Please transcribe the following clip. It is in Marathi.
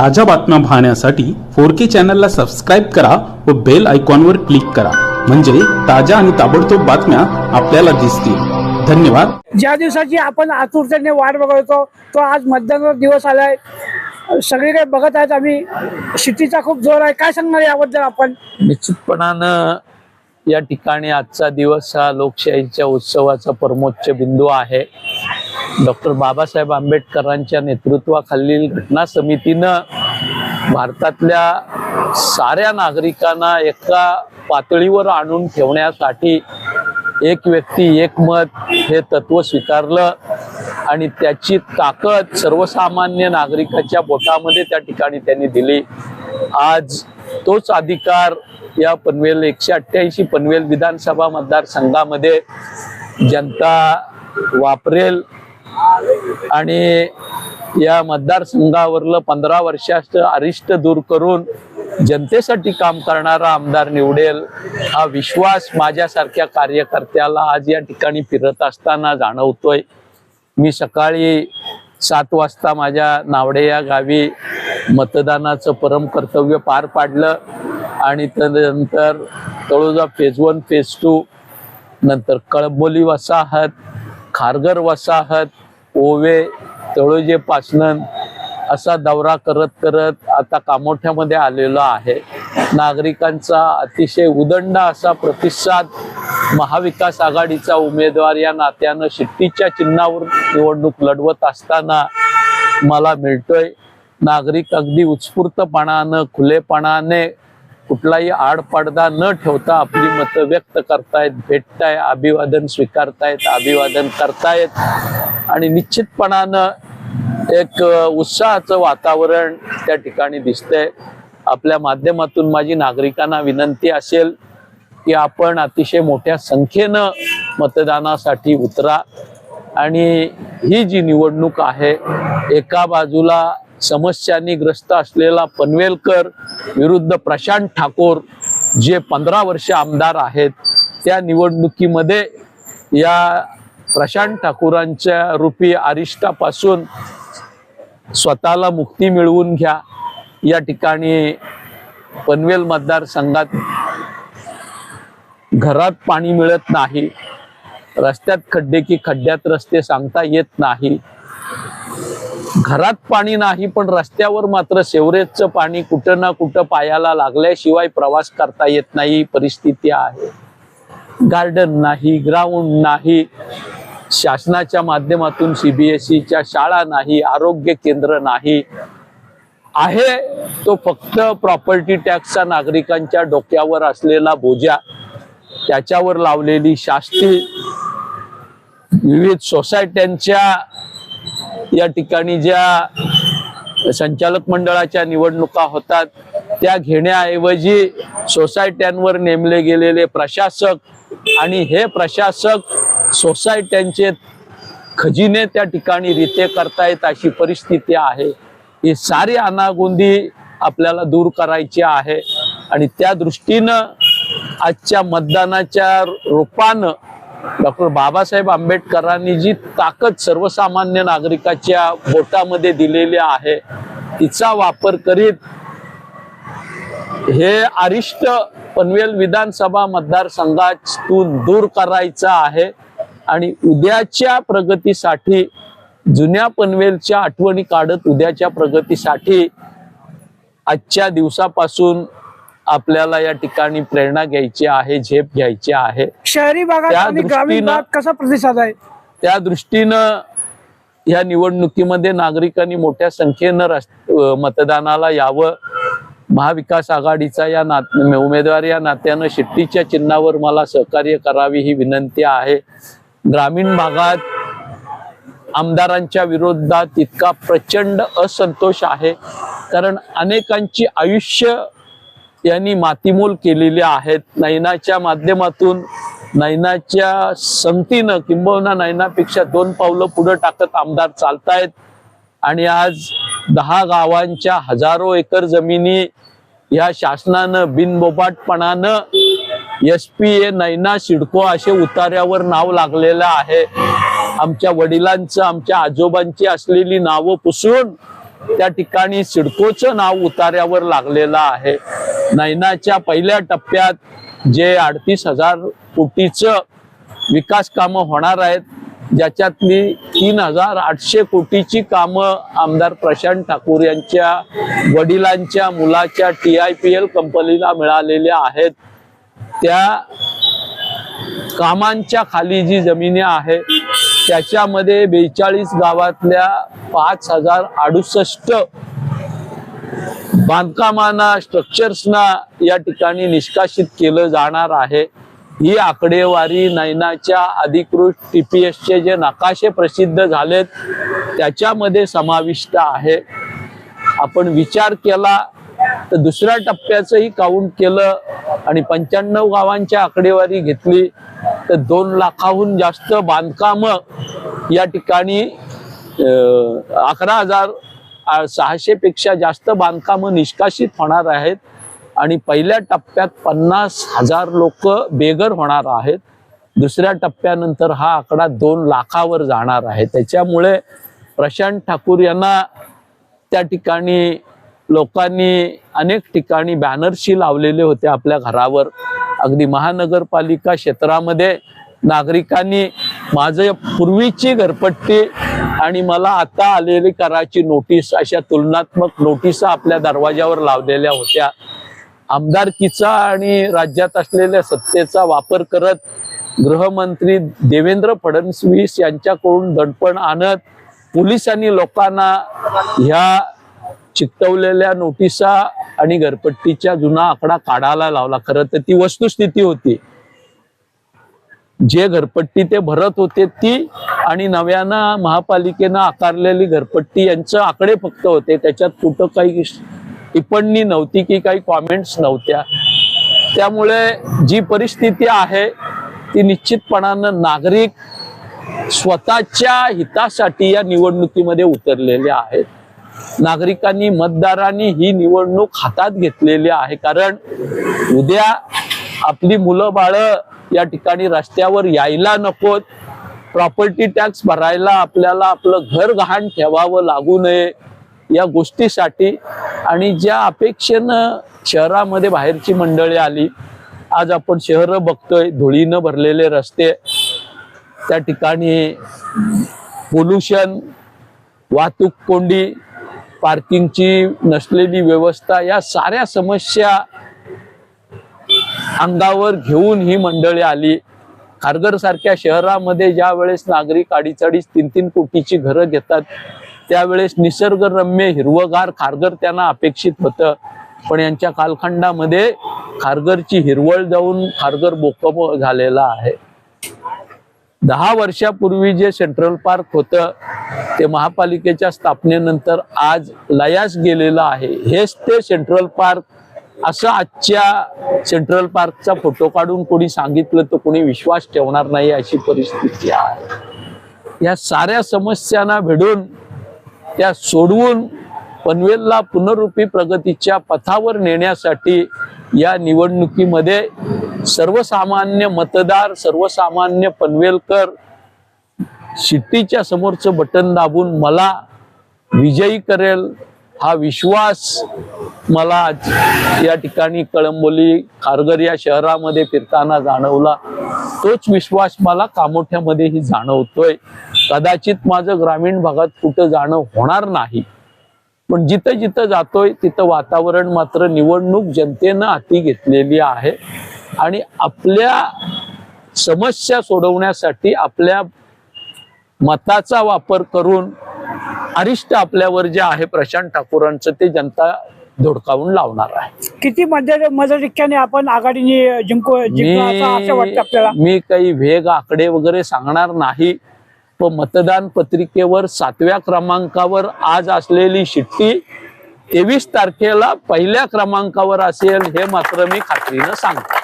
ताज्या बातम्या पाहण्यासाठी फोर के चॅनलला सबस्क्राईब करा व बेल आयकॉनवर क्लिक करा. म्हणजे ताज्या आणि ताबडतोब बातम्या आपल्याला दिसतील. धन्यवाद. ज्या दिवसाची आपण आतुरतेने वाट बघत तो आज मतदानाचा दिवस आलाय. सगळीकडे बघत आहेत आम्ही. शेतीचा खूप जोर आहे. काय सांगणार याबद्दल आपण? निश्चितपणानं या ठिकाणी आजचा दिवस हा लोकशाहीच्या उत्सवाचा परमोच्च बिंदू आहे. डॉक्टर बाबासाहेब आंबेडकरांच्या नेतृत्वाखालील घटना समितीनं भारतातल्या साऱ्या नागरिकांना एका पातळीवर आणून ठेवण्यासाठी एक व्यक्ती एक मत हे तत्व स्वीकारलं आणि त्याची ताकद सर्वसामान्य नागरिकाच्या बोटामध्ये त्या ठिकाणी त्यांनी दिली. आज तोच अधिकार या पनवेल एकशे अठ्ठ्याऐंशी पनवेल विधानसभा मतदारसंघामध्ये जनता वापरेल आणि या मतदारसंघावरलं पंधरा वर्षाचं अरिष्ट दूर करून जनतेसाठी काम करणारा आमदार निवडेल हा विश्वास माझ्यासारख्या कार्यकर्त्याला आज या ठिकाणी फिरत असताना जाणवतोय. मी सकाळी सात वाजता माझ्या नावडे या गावी मतदानाचं परम कर्तव्य पार पाडलं. आणि त्यानंतर Taloja phase one phase two नंतर कळबोली वसाहत खारघर वसाहत ओवे तळोजे पासनन असा दौरा करत करत आता कामोठ्यामध्ये आलेलो आहे. नागरिकांचा अतिशय उदंड असा प्रतिसाद महाविकास आघाडीचा उमेदवार या नात्यानं शिट्टीच्या चिन्हावर निवडणूक लढवत असताना मला मिळतोय. नागरिक अगदी उत्स्फूर्तपणानं खुलेपणाने कुठलाही आडपडदा न ठेवता आपली मतं व्यक्त करतायत भेटताय अभिवादन स्वीकारतायत अभिवादन करतायत. आणि निश्चितपणानं एक उत्साहाचं वातावरण त्या ठिकाणी दिसतंय. आपल्या माध्यमातून माझी नागरिकांना विनंती असेल की आपण अतिशय मोठ्या संख्येनं मतदानासाठी उतरा. आणि ही जी निवडणूक आहे एका बाजूला समस्यांनी ग्रस्त असलेला पनवेलकर विरुद्ध प्रशांत ठाकूर जे पंधरा वर्ष आमदार आहेत त्या निवडणुकीमध्ये या प्रशांत ठाकूरांच्या रूपी अरिष्टापासून स्वतःला मुक्ती मिळवून घ्या. या ठिकाणी पनवेल मतदारसंघात घरात पाणी मिळत नाही. रस्त्यात खड्डे की खड्ड्यात रस्ते सांगता येत नाही. घरात पाणी नाही पण रस्त्यावर मात्र सेवरेजचं पाणी कुठं ना कुठं पायाला लागल्याशिवाय प्रवास करता येत नाही परिस्थिती आहे. गार्डन नाही ग्राउंड नाही शासनाच्या माध्यमातून सीबीएसईच्या शाळा नाही आरोग्य केंद्र नाही. आहे तो फक्त प्रॉपर्टी टॅक्सचा नागरिकांच्या डोक्यावर असलेला बोजा त्याच्यावर लावलेली शास्ती. विविध सोसायट्यांच्या या ठिकाणी ज्या संचालक मंडळाच्या निवडणुका होतात त्या घेण्याऐवजी सोसायट्यांवर नेमले गेलेले प्रशासक आणि हे प्रशासक सोसायट्यांचे खजिने त्या ठिकाणी रिते करतायत अशी परिस्थिती आहे. ही सारी अनागोंदी आपल्याला दूर करायची आहे आणि त्या दृष्टीनं आजच्या मतदानाच्या रूपानं डॉक्टर बाबासाहेब आंबेडकरांनी जी ताकद सर्वसामान्य नागरिकाच्या बोटामध्ये दिलेली आहे तिचा वापर करीत हे अरिष्ट पनवेल विधानसभा मतदारसंघातून दूर करायचा आहे आणि उद्याच्या प्रगतीसाठी जुन्या पनवेलच्या आठवणी काढत उद्याच्या प्रगतीसाठी आजच्या दिवसापासून आपल्याला या ठिकाणी प्रेरणा घ्यायची आहे झेप घ्यायची आहे. शहरी भागात त्या आणि ग्रामीण दृष्टीनं- भागात कसा प्रतिसाद आहे? त्या दृष्टीनं या निवडणुकीमध्ये नागरिकांनी मोठ्या संख्येनं अ, मतदानाला यावं. महाविकास आघाडीचा या नात उमेदवार या नात्यानं शिट्टीच्या चिन्हावर मला सहकार्य करावी ही विनंती आहे. ग्रामीण भागात आमदारांच्या विरोधात इतका प्रचंड असंतोष आहे. कारण अनेकांची आयुष्य यांनी मातीमोल केलेली आहेत. नैनाच्या माध्यमातून नैनाच्या संगतीनं किंबहुना नैनापेक्षा दोन पावलं पुढे टाकत आमदार चालतायत. आणि आज दहा गावांच्या हजारो एकर जमिनी या शासनानं बिनबोबाटपणानं S P A Naina CIDCO असे उतार्यावर नाव लागलेलं आहे. आमच्या वडिलांचं आमच्या आजोबांची असलेली नावं पुसून त्या ठिकाणी सिडकोचं नाव उतार्यावर लागलेलं आहे. नैनाच्या पहिल्या टप्प्यात जे अडतीस हजार कोटीचं विकास कामं होणार आहेत ज्याच्यातली तीन हजार आठशे कोटीची कामं आमदार प्रशांत ठाकूर यांच्या वडिलांच्या मुलाच्या टी आय पी एल कंपनीला मिळालेल्या आहेत. त्या कामांच्या खाली जी जमिनी आहे त्याच्यामध्ये बेचाळीस गावातल्या पाच हजार अडुसष्ट बांधकामांना स्ट्रक्चर्सना या ठिकाणी निष्कासित केलं जाणार आहे. ही आकडेवारी नैनाच्या अधिकृत टीपीएसचे जे नकाशे प्रसिद्ध झालेत त्याच्यामध्ये समाविष्ट आहे. आपण विचार केला तर दुसऱ्या टप्प्याचंही काउंट केलं आणि पंच्याण्णव गावांची आकडेवारी घेतली. तर दोन लाखाहून जास्त बांधकाम या ठिकाणी अकरा हजार सहाशे पेक्षा जास्त बांधकामं निष्कासित होणार आहेत. आणि पहिल्या टप्प्यात पन्नास हजार लोक बेघर होणार आहेत. दुसऱ्या टप्प्यानंतर हा आकडा दोन लाखावर जाणार आहे. त्याच्यामुळे प्रशांत ठाकूर यांना त्या ठिकाणी लोकांनी अनेक ठिकाणी बॅनर्सही लावलेले होते आपल्या घरावर. अगदी महानगरपालिका क्षेत्रामध्ये नागरिकांनी माझं पूर्वीची घरपट्टी आणि मला आता आलेली कराची नोटीस अशा तुलनात्मक नोटिसा आपल्या दरवाजावर लावलेल्या होत्या. आमदारकीचा आणि राज्यात असलेल्या सत्तेचा वापर करत गृहमंत्री देवेंद्र फडणवीस यांच्याकडून दडपण आणत पोलिसांनी लोकांना ह्या चिकटवलेल्या नोटिसा आणि घरपट्टीच्या जुना आकडा काढायला लावला. खरं तर ती वस्तुस्थिती होती. जे घरपट्टी ते भरत होते ती आणि नव्यानं महापालिकेनं आकारलेली घरपट्टी यांचं आकडे फक्त होते. त्याच्यात कुठं काही टिप्पणी नव्हती की काही कॉमेंट्स नव्हत्या. त्यामुळे जी परिस्थिती आहे ती निश्चितपणानं नागरिक स्वतःच्या हितासाठी या निवडणुकीमध्ये उतरलेले आहेत. नागरिकांनी मतदारांनी ही निवडणूक हातात घेतलेली आहे. कारण उद्या आपली मुलं बाळ या ठिकाणी रस्त्यावर यायला नकोत. प्रॉपर्टी टॅक्स भरायला आपल्याला आपलं घर गहाण ठेवावं लागू नये या गोष्टीसाठी. आणि ज्या अपेक्षेनं शहरामध्ये बाहेरची मंडळी आली आज आपण शहर बघतोय धुळीनं भरलेले रस्ते. त्या ठिकाणी पोल्युशन वाहतूक कोंडी पार्किंगची नसलेली व्यवस्था या साऱ्या समस्या अंगावर घेऊन ही मंडळी आली. खारघर सारख्या शहरामध्ये ज्या वेळेस नागरिक अडीच तीन तीन कोटीची घरं घेतात त्यावेळेस निसर्गरम्य हिरवगार खारघर त्यांना अपेक्षित होतं. पण यांच्या कालखंडामध्ये खारघरची हिरवळ जाऊन खारघर बोकम झालेला आहे. दहा वर्षापूर्वी जे सेंट्रल पार्क होतं ते महापालिकेच्या स्थापनेनंतर आज लयास गेलेलं आहे. हेच ते सेंट्रल पार्क असं आजच्या सेंट्रल पार्कचा फोटो काढून कोणी सांगितलं तर कोणी विश्वास ठेवणार नाही अशी परिस्थिती आहे. या साऱ्या समस्यांना भेडून त्या सोडवून पनवेलला पुनरुपी प्रगतीच्या पथावर नेण्यासाठी या निवडणुकीमध्ये सर्वसामान्य मतदार सर्वसामान्य पनवेलकर शिट्टीच्या समोरचं बटन दाबून मला विजयी करेल हा विश्वास मला या ठिकाणी कळंबोली खारगर या शहरामध्ये फिरताना जाणवला. तोच विश्वास मला कामोठ्यामध्येही जाणवतोय. कदाचित माझं ग्रामीण भागात कुठं जाणं होणार नाही. पण जिथं जिथं जातोय तिथं वातावरण मात्र निवडणूक जनतेनं हाती घेतलेली आहे. आणि आपल्या समस्या सोडवण्यासाठी आपल्या मताचा वापर करून अरिष्ट आपल्यावर जे आहे प्रशांत ठाकूरांचं ते जनता धोडकावून लावणार आहे. किती मजरिक्याने आपण आघाडीने जिंकू मी काही वेग आकडे वगैरे सांगणार नाही. व मतदान पत्रिकेवर सातव्या क्रमांकावर आज असलेली शिट्टी तेवीस तारखेला पहिल्या क्रमांकावर असेल हे मात्र मी खात्रीनं सांगतो